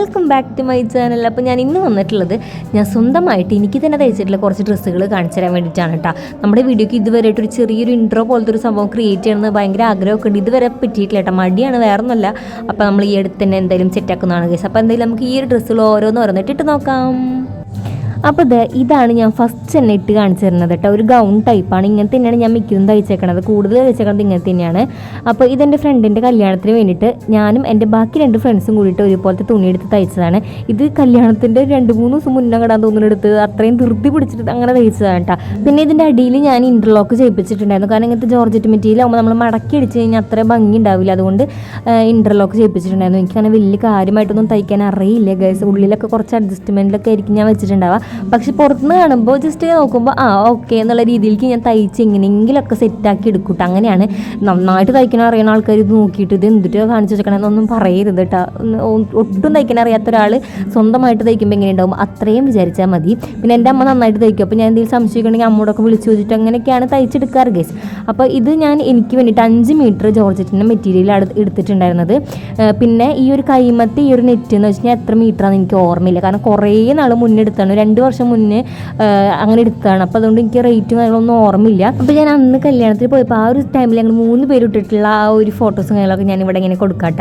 Welcome back to my channel. അപ്പോൾ ഞാൻ ഇന്ന് വന്നിട്ടുള്ളത് ഞാൻ സ്വന്തമായിട്ട് എനിക്ക് തന്നെ തയ്ച്ചിട്ടുള്ള കുറച്ച് ഡ്രസ്സുകൾ കാണിച്ചു തരാൻ വേണ്ടിയിട്ടാണ് കേട്ടോ. നമ്മുടെ വീഡിയോക്ക് ഇതുവരെയായിട്ട് ഒരു ചെറിയൊരു ഇൻട്രോ പോലത്തെ ഒരു സംഭവം ക്രിയേറ്റ് ചെയ്യണമെന്ന് ഭയങ്കര ആഗ്രഹമൊക്കെ ഉണ്ട്. ഇതുവരെ പറ്റിയിട്ടില്ല കേട്ടോ. മടിയാണ് വേറെ ഒന്നുമല്ല അപ്പോൾ നമ്മൾ ഈ അടുത്ത് തന്നെ എന്തായാലും സെറ്റാക്കുന്നതാണ് കേസ് അപ്പോൾ എന്തായാലും നമുക്ക് ഈ ഒരു ഡ്രസ്സുകൾ ഓരോന്ന് ഓരോന്നിട്ട് ഇട്ട് നോക്കാം. അപ്പോൾ ഇത് ഇതാണ് ഞാൻ ഫസ്റ്റ് തന്നെ ഇട്ട് കാണിച്ചു തരുന്നത് കേട്ടോ. ഒരു ഗൗൺ ടൈപ്പാണ് ഇങ്ങനെ തന്നെയാണ് ഞാൻ മിക്കതും തയ്ച്ചേക്കണത്. കൂടുതൽ തയ്ച്ചേക്കണത് ഇങ്ങനെ തന്നെയാണ്. അപ്പോൾ ഇതെന്റെ ഫ്രണ്ടിന്റെ കല്യാണത്തിന് വേണ്ടിയിട്ട് ഞാനും എന്റെ ബാക്കി രണ്ട് ഫ്രണ്ട്സും കൂടിയിട്ട് ഒരുപോലത്തെ തുണി എടുത്ത് തയ്ച്ചതാണ്. ഇത് കല്യാണത്തിന്റെ രണ്ട് മൂന്ന് ദിവസം മുന്നേ കടാൻ തോന്നുന്നെടുത്ത് അത്രയും ധൃതി പിടിച്ചിട്ട് അങ്ങനെ തയ്ച്ചതാണ് കേട്ടോ പിന്നെ ഇതിന്റെ അടിയിൽ ഞാൻ ഇന്റർലോക്ക് ചെയ്യിപ്പിച്ചിട്ടുണ്ടായിരുന്നു. കാരണം ഇങ്ങനത്തെ ജോർജറ്റ് മെറ്റീരിയൽ ആകുമ്പോൾ നമ്മൾ മടക്കി അടിച്ച് കഴിഞ്ഞാൽ അത്ര ഭംഗി ഉണ്ടാവില്ല. അതുകൊണ്ട് ഇന്റർലോക്ക് ചെയ്യിപ്പിച്ചിട്ടുണ്ടായിരുന്നു. എനിക്കങ്ങനെ വലിയ കാര്യമായിട്ടൊന്നും തയ്ക്കാൻ അറിയില്ല ഗൈസ് ഉള്ളിലൊക്കെ കുറച്ച് അഡ്ജസ്റ്റ്മെന്റിലൊക്കെ ആയിരിക്കും ഞാൻ വെച്ചിട്ടുണ്ടാവുക. പക്ഷെ പുറത്തുനിന്ന് കാണുമ്പോൾ ജസ്റ്റ് നോക്കുമ്പോൾ ആ ഓക്കെ എന്നുള്ള രീതിയിലേക്ക് ഞാൻ തയ്ച്ച് എങ്ങനെയെങ്കിലുമൊക്കെ സെറ്റാക്കി എടുക്കൂട്ടോ അങ്ങനെയാണ്. നന്നായിട്ട് തയ്ക്കാൻ അറിയുന്ന ആൾക്കാർ ഇത് നോക്കിയിട്ട് ഇത് എന്തിട്ട് കാണിച്ചു വെച്ചേക്കണമെന്നൊന്നും പറയരുത് കേട്ടോ ഒട്ടും തയ്ക്കാൻ അറിയാത്ത ഒരാൾ സ്വന്തമായിട്ട് തയ്ക്കുമ്പോൾ എങ്ങനെ ഉണ്ടാവും അത്രയും വിചാരിച്ചാൽ മതി. പിന്നെ എന്റെ അമ്മ നന്നായിട്ട് തയ്ക്കും. അപ്പോൾ ഞാൻ എന്തെങ്കിലും സംശയിക്കണമെങ്കിൽ അമ്മയോടൊക്കെ വിളിച്ചു ചോദിച്ചിട്ട് അങ്ങനെയൊക്കെയാണ് തയ്ച്ചെടുക്കാറ് ഗേസ് അപ്പോൾ ഇത് ഞാൻ എനിക്ക് വേണ്ടിയിട്ട് അഞ്ച് മീറ്റർ ജോർജറ്റിന്റെ മെറ്റീരിയൽ എടുത്തിട്ടുണ്ടായിരുന്നത്. പിന്നെ ഈ ഒരു കൈമത്തെ ഈ ഒരു നെറ്റ് എന്ന് വെച്ച് കഴിഞ്ഞാൽ എത്ര മീറ്ററാണെന്ന് എനിക്ക് ഓർമ്മയില്ല. കാരണം കുറേ നാൾ മുന്നേ എടുത്താണ് രണ്ട് വർഷം മുന്നേ അങ്ങനെ എടുത്തതാണ്. അപ്പോൾ അതുകൊണ്ട് എനിക്ക് റേറ്റും കാര്യങ്ങളൊന്നും ഓർമ്മയില്ല. അപ്പോൾ ഞാൻ അന്ന് കല്യാണത്തിൽ പോയപ്പോൾ ആ ഒരു ടൈമിൽ ഞങ്ങൾ മൂന്ന് പേര് ഇട്ടിട്ടുള്ള ആ ഒരു ഫോട്ടോസും കാര്യങ്ങളൊക്കെ ഞാൻ ഇവിടെ ഇങ്ങനെ കൊടുക്കാട്ട.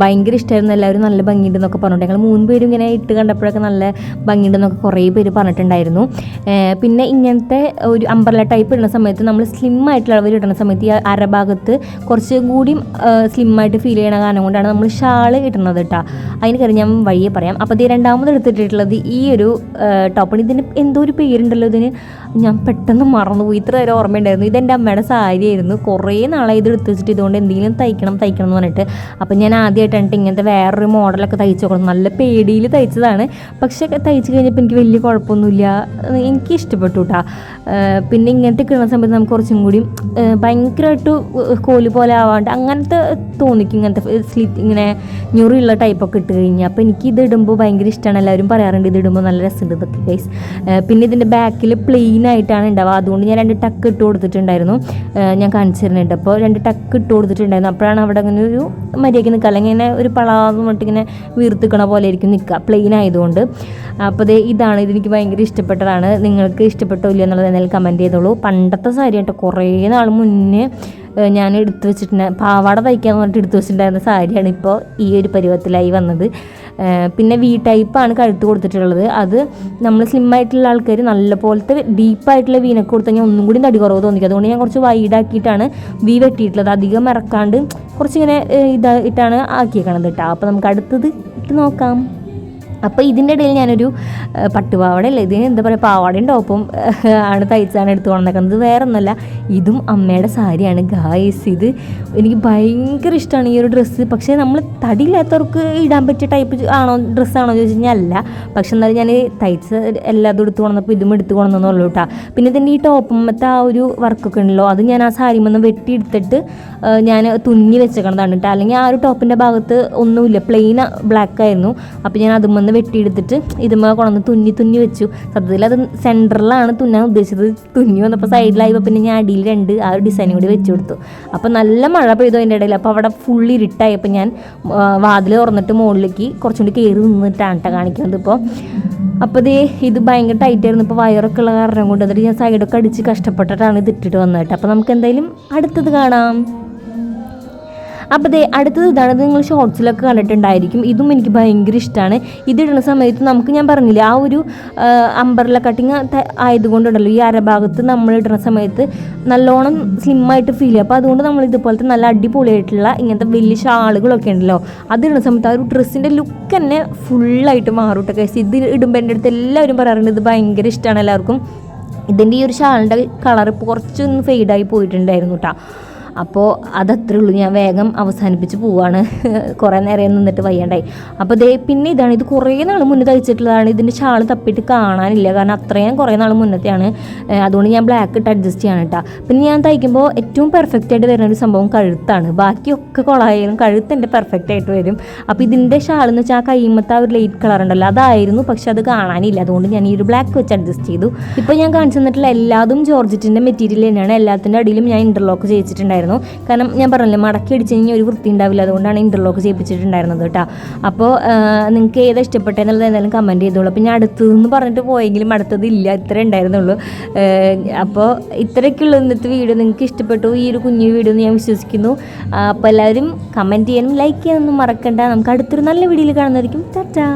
ഭയങ്കര ഇഷ്ടമായിരുന്നു എല്ലാവരും നല്ല ഭംഗിയുണ്ടെന്നൊക്കെ പറഞ്ഞിട്ട് ഞങ്ങൾ മൂന്ന് പേരും ഇങ്ങനെ ഇട്ട് കണ്ടപ്പോഴൊക്കെ നല്ല ഭംഗിയുണ്ടെന്നൊക്കെ കുറേ പേര് പറഞ്ഞിട്ടുണ്ടായിരുന്നു. പിന്നെ ഇങ്ങനത്തെ ഒരു അമ്പർല ടൈപ്പ് ഇടുന്ന സമയത്ത് നമ്മൾ സ്ലിം ആയിട്ടുള്ള അളവിൽ ഇടുന്ന സമയത്ത് ഈ അരഭാഗത്ത് കുറച്ച് കൂടിയും സ്ലിം ആയിട്ട് ഫീൽ ചെയ്യണ കാരണം കൊണ്ടാണ് നമ്മൾ ഷാൾ ഇടുന്നത് കേട്ടോ അതിന് കാര്യം ഞാൻ വഴിയെ പറയാം. അപ്പോൾ ഇത് രണ്ടാമത് എടുത്തിട്ടുള്ളത് ഈ ഒരു ടോപ്പാണ് ഇതിന് എന്തോ ഒരു പേരുണ്ടല്ലോ ഇതിന്? ഞാൻ പെട്ടെന്ന് മറന്നുപോയി. ഇത്ര നേരം ഓർമ്മയുണ്ടായിരുന്നു. ഇതെന്റെ അമ്മയുടെ സാരി ആയിരുന്നു കുറേ നാളായി ഇത് എടുത്ത് വെച്ചിട്ട് ഇതുകൊണ്ട് എന്തെങ്കിലും തയ്ക്കണം തയ്ക്കണം എന്ന് പറഞ്ഞിട്ട്. അപ്പം ഞാൻ ആദ്യമായിട്ടാണ് ഇങ്ങനത്തെ വേറൊരു മോഡലൊക്കെ തയ്ച്ചു കൊടുക്കും നല്ല പേടിയിൽ തയ്ച്ചതാണ്. പക്ഷേ തയ്ച്ച് കഴിഞ്ഞപ്പോൾ എനിക്ക് വലിയ കുഴപ്പമൊന്നുമില്ല. എനിക്ക് ഇഷ്ടപ്പെട്ടു കേട്ടോ. പിന്നെ ഇങ്ങനത്തെ കിട്ടുന്ന സമയത്ത് നമുക്ക് കുറച്ചും കൂടി ഭയങ്കരമായിട്ട് കോൽ പോലെ ആവാണ്ട് അങ്ങനത്തെ തോന്നിക്കും. ഇങ്ങനത്തെ സ്ലിറ്റ് ഇങ്ങനെ ഞൊറിയുള്ള ടൈപ്പൊക്കെ ഇട്ട് കഴിഞ്ഞാൽ. അപ്പോൾ എനിക്ക് ഇത് ഇടുമ്പോൾ ഭയങ്കര ഇഷ്ടമാണ്. എല്ലാവരും പറയാറുണ്ട് ഇത് ഇടുമ്പോൾ നല്ല രസമുണ്ട് ഇതൊക്കെ ഗൈസ് പിന്നെ ഇതിന്റെ ബാക്കിൽ പ്ലെയിൻ ആയിട്ടാണ് ഉണ്ടാവുക അതുകൊണ്ട് ഞാൻ രണ്ട് ടക്ക് ഇട്ട് കൊടുത്തിട്ടുണ്ടായിരുന്നു. ഞാൻ കാണിച്ചു തരുന്നുണ്ട്. അപ്പോൾ രണ്ട് ടക്ക് ഇട്ട് കൊടുത്തിട്ടുണ്ടായിരുന്നു. അപ്പോഴാണ് അവിടെ അങ്ങനെ ഒരു മര്യാദയ്ക്ക് നിൽക്കുക. അല്ലെങ്കിൽ ഇങ്ങനെ ഒരു പളാന്ന് പറഞ്ഞിട്ട് ഇങ്ങനെ വീർത്തിക്കണ പോലെ ആയിരിക്കും നിൽക്കുക. പ്ലെയിൻ ആയതുകൊണ്ട്. അപ്പോൾ ദേ ഇതാണ്. ഇതെനിക്ക് ഭയങ്കര ഇഷ്ടപ്പെട്ടതാണ്. നിങ്ങൾക്ക് ഇഷ്ടപ്പെട്ടോ ഇല്ല എന്നുള്ളത് എന്നാൽ കമന്റ് ചെയ്തോളൂ. പണ്ടത്തെ സാരി കേട്ടോ. കുറേ നാൾ മുന്നേ ഞാൻ എടുത്തു വെച്ചിട്ടുണ്ട് പാവാട തയ്ക്കാൻ പറഞ്ഞിട്ട് എടുത്തു വെച്ചിട്ടുണ്ടായിരുന്ന സാരിയാണ് ഇപ്പോൾ ഈ ഒരു പരുവത്തിലായി വന്നത്. പിന്നെ വി ടൈപ്പാണ് കഴുത്ത് കൊടുത്തിട്ടുള്ളത്. അത് നമ്മൾ സ്ലിം ആയിട്ടുള്ള ആൾക്കാർ നല്ല പോലത്തെ ഡീപ്പായിട്ടുള്ള വീനൊക്കെ കൊടുത്തു കഴിഞ്ഞാൽ ഒന്നും കൂടി തടി കുറവ് തോന്നിക്കും. അതുകൊണ്ട് ഞാൻ കുറച്ച് വൈഡാക്കിയിട്ടാണ് വി വെട്ടിയിട്ടുള്ളത്. അധികം ഇറക്കാണ്ട് കുറച്ചിങ്ങനെ ഇതായിട്ടാണ് ആക്കിയേക്കണത് കേട്ടോ അപ്പോൾ നമുക്ക് അടുത്തത് ഇട്ട് നോക്കാം. അപ്പോൾ ഇതിന്റെ ഇടയിൽ ഞാനൊരു ഏഹ്, പട്ടുപാവാട അല്ല ഇതിന് എന്താ പറയുക പാവാടയും ടോപ്പും ആണ് തയ്ച്ചാണ് എടുത്തു കൊണ്ടിരിക്കുന്നത് വേറെ ഒന്നുമല്ല ഇതും അമ്മയുടെ സാരിയാണ്. ഗായ്സ് ഇത് എനിക്ക് ഭയങ്കര ഇഷ്ടമാണ് ഈ ഒരു ഡ്രസ്സ് പക്ഷേ നമ്മൾ തടിയില്ലാത്തവർക്ക് ഇടാൻ പറ്റിയ ടൈപ്പ് ആണോ ഡ്രസ്സാണോ എന്ന് ചോദിച്ചു കഴിഞ്ഞാൽ അല്ല. പക്ഷെ എന്നാലും ഞാൻ തയ്ച്ച എല്ലാതും എടുത്തു കൊണ്ടപ്പോൾ ഇതും എടുത്തു കൊണ്ടുവന്നുള്ളൂ കേട്ടോ പിന്നെ ഇതിന്റെ ഈ ടോപ്പുമ്പത്തെ ആ ഒരു വർക്കൊക്കെ ഉണ്ടല്ലോ അത് ഞാൻ ആ സാരിമെന്ന് വെട്ടിയെടുത്തിട്ട് ഞാൻ തുന്നി വെച്ചേക്കണതാണ് കേട്ടോ അല്ലെങ്കിൽ ആ ഒരു ടോപ്പിന്റെ ഭാഗത്ത് ഒന്നുമില്ല പ്ലെയിൻ ബ്ലാക്ക് ആയിരുന്നു. അപ്പോൾ ഞാൻ അതുമെന്ന് വെട്ടിയെടുത്തിട്ട് ഇതുമ്മ കൊണ്ടുവന്ന് തുന്നി തുന്നി വെച്ചു. സത്യത്തിൽ അത് സെന്ററിലാണ് തുന്നാൻ ഉദ്ദേശിച്ചത്. തുന്നി വന്നപ്പോൾ സൈഡിലായപ്പോൾ പിന്നെ ഞാൻ അടിയിൽ രണ്ട് ആ ഒരു ഡിസൈൻ കൂടി വെച്ചു കൊടുത്തു. അപ്പോൾ നല്ല മഴ പെയ്തു അതിന്റെ ഇടയിൽ. അപ്പോൾ അവിടെ ഫുൾ ഇരുട്ടായപ്പോൾ ഞാൻ വാതിൽ തുറന്നിട്ട് മുകളിലേക്ക് കുറച്ചും കൂടി കയറി നിന്നിട്ടാണ് കേട്ടോ കാണിക്കുന്നത് ഇപ്പോൾ അപ്പോൾ ഇത് ഇത് ഭയങ്കര ടൈറ്റ് ആയിരുന്നു. ഇപ്പോൾ വയറൊക്കെ ഉള്ള കാരണം കൊണ്ട് എന്നിട്ട് ഞാൻ സൈഡൊക്കെ അടിച്ച് കഷ്ടപ്പെട്ടിട്ടാണ് ഇത് ഇട്ടിട്ട് വന്നത് അപ്പോൾ നമുക്ക് എന്തായാലും അടുത്തത് കാണാം. അപ്പോൾ ദേ അടുത്തത് ഇതാണ്. ഇത് നിങ്ങൾ ഷോർട്സിലൊക്കെ കണ്ടിട്ടുണ്ടായിരിക്കും. ഇതും എനിക്ക് ഭയങ്കര ഇഷ്ടമാണ് ഇതിടുന്ന സമയത്ത് നമുക്ക് ഞാൻ പറഞ്ഞില്ല ആ ഒരു അമ്പർല കട്ടിങ് ആയതുകൊണ്ടുണ്ടല്ലോ ഈ അരഭാഗത്ത് നമ്മൾ ഇടുന്ന സമയത്ത് നല്ലോണം സ്ലിമ്മായിട്ട് ഫീൽ ചെയ്യും. അപ്പോൾ അതുകൊണ്ട് നമ്മൾ ഇതുപോലത്തെ നല്ല അടിപൊളിയായിട്ടുള്ള ഇങ്ങനത്തെ വലിയ ഷാളുകളൊക്കെ ഉണ്ടല്ലോ അതിടുന്ന സമയത്ത് ആ ഒരു ഡ്രസ്സിന്റെ ലുക്ക് തന്നെ ഫുള്ളായിട്ട് മാറും കേട്ടോ കേസ് ഇത് ഇടുമ്പോൾ എന്റെ അടുത്ത് എല്ലാവരും പറയാറുണ്ട് ഇത് ഭയങ്കര ഇഷ്ടമാണ് എല്ലാവർക്കും. ഇതിന്റെ ഈ ഒരു ഷാളിന്റെ കളർ ഇപ്പോൾ കുറച്ചൊന്ന് ഫെയ്ഡായി പോയിട്ടുണ്ടായിരുന്നു കേട്ടോ അപ്പോൾ അതത്രേ ഉള്ളൂ. ഞാൻ വേഗം അവസാനിപ്പിച്ച് പോവാണ്. കുറേ നേരം നിന്നിട്ട് വയ്യണ്ടായി. അപ്പോൾ ദേ പിന്നെ ഇതാണ്. ഇത് കുറേ നാൾ മുന്നേ തയ്ച്ചിട്ടുള്ളതാണ്. ഇതിന്റെ ഷാൾ തപ്പിയിട്ട് കാണാനില്ല. കാരണം അത്രയും കുറേ നാൾ മുന്നത്തെയാണ്. അതുകൊണ്ട് ഞാൻ ബ്ലാക്ക് ഇട്ട് അഡ്ജസ്റ്റ് ചെയ്യാണ് കേട്ടോ പിന്നെ ഞാൻ തയ്ക്കുമ്പോൾ ഏറ്റവും പെർഫെക്റ്റ് ആയിട്ട് വരുന്ന ഒരു സംഭവം കഴുത്താണ്. ബാക്കിയൊക്കെ കുളമായാലും കഴുത്ത് എന്റെ പെർഫെക്റ്റ് ആയിട്ട് വരും. അപ്പോൾ ഇതിന്റെ ഷാൾ എന്ന് വെച്ചാൽ ആ കൈമത്തെ ആ ഒരു ലൈറ്റ് കളർ ഉണ്ടല്ലോ അതായിരുന്നു. പക്ഷെ അത് കാണാനില്ല. അതുകൊണ്ട് ഞാൻ ഈ ഒരു ബ്ലാക്ക് വെച്ച് അഡ്ജസ്റ്റ് ചെയ്തു. ഇപ്പോൾ ഞാൻ കാണിച്ചു തന്നിട്ടുള്ള എല്ലാതും ജോർജറ്റിന്റെ മെറ്റീരിയൽ തന്നെയാണ്. എല്ലാത്തിന്റെ അടിയിലും ഞാൻ ഇന്റർലോക്ക് ചെയ്യിച്ചിട്ടുണ്ടായിരുന്നു. ചെയ്തിട്ടുണ്ടായിരുന്നു കാരണം ഞാൻ പറഞ്ഞില്ലേ മടക്കി അടിച്ച് കഴിഞ്ഞാൽ ഒരു വൃത്തി ഉണ്ടാവില്ല. അതുകൊണ്ടാണ് ഇന്റർലോക്ക് ചെയ്യിപ്പിച്ചിട്ടുണ്ടായിരുന്നത് കേട്ടോ. അപ്പോൾ നിങ്ങൾക്ക് ഏതാ ഇഷ്ടപ്പെട്ടതെന്നുള്ളത് എന്തായാലും കമന്റ് ചെയ്തോളൂ. അപ്പോൾ ഞാൻ അടുത്തതെന്ന് പറഞ്ഞിട്ട് പോയെങ്കിലും അടുത്തതില്ല ഇത്ര ഉണ്ടായിരുന്നുള്ളൂ. അപ്പോൾ ഇത്രയൊക്കെയുള്ള ഇന്നത്തെ വീഡിയോ. നിങ്ങൾക്ക് ഇഷ്ടപ്പെട്ടു ഈ ഒരു കുഞ്ഞു വീഡിയോ എന്ന് ഞാൻ വിശ്വസിക്കുന്നു. അപ്പോൾ എല്ലാവരും കമന്റ് ചെയ്യാനും ലൈക്ക് ചെയ്യാനൊന്നും മറക്കണ്ട. നമുക്ക് അടുത്തൊരു നല്ല വീഡിയോയിൽ കാണുന്നതായിരിക്കും. ടാറ്റാ.